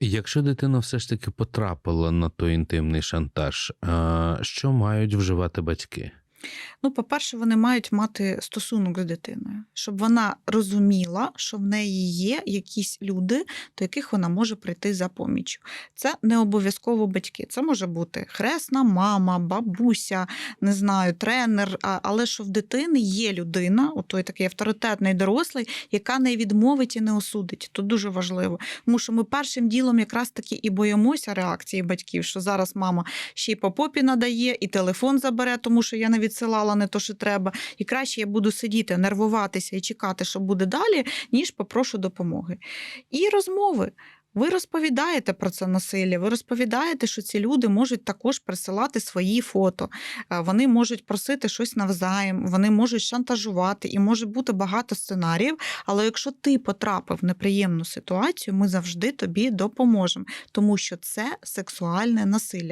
Якщо дитина все ж таки потрапила на той інтимний шантаж, що мають вживати батьки? Ну, по-перше, вони мають мати стосунок з дитиною, щоб вона розуміла, що в неї є якісь люди, до яких вона може прийти за поміччю. Це не обов'язково батьки. Це може бути хресна мама, бабуся, не знаю, тренер. Але що в дитини є людина, отой такий авторитетний дорослий, яка не відмовить і не осудить. Тут дуже важливо. Тому що ми першим ділом якраз таки і боїмося реакції батьків, що зараз мама ще й по попі надає, і телефон забере, тому що я не відсилала не то, що треба. І краще я буду сидіти, нервуватися і чекати, що буде далі, ніж попрошу допомоги. І розмови. Ви розповідаєте про це насилля, ви розповідаєте, що ці люди можуть також присилати свої фото, е, вони можуть просити щось навзаєм, вони можуть шантажувати, і може бути багато сценаріїв. Але якщо ти потрапив в неприємну ситуацію, ми завжди тобі допоможемо, тому що це сексуальне насилля.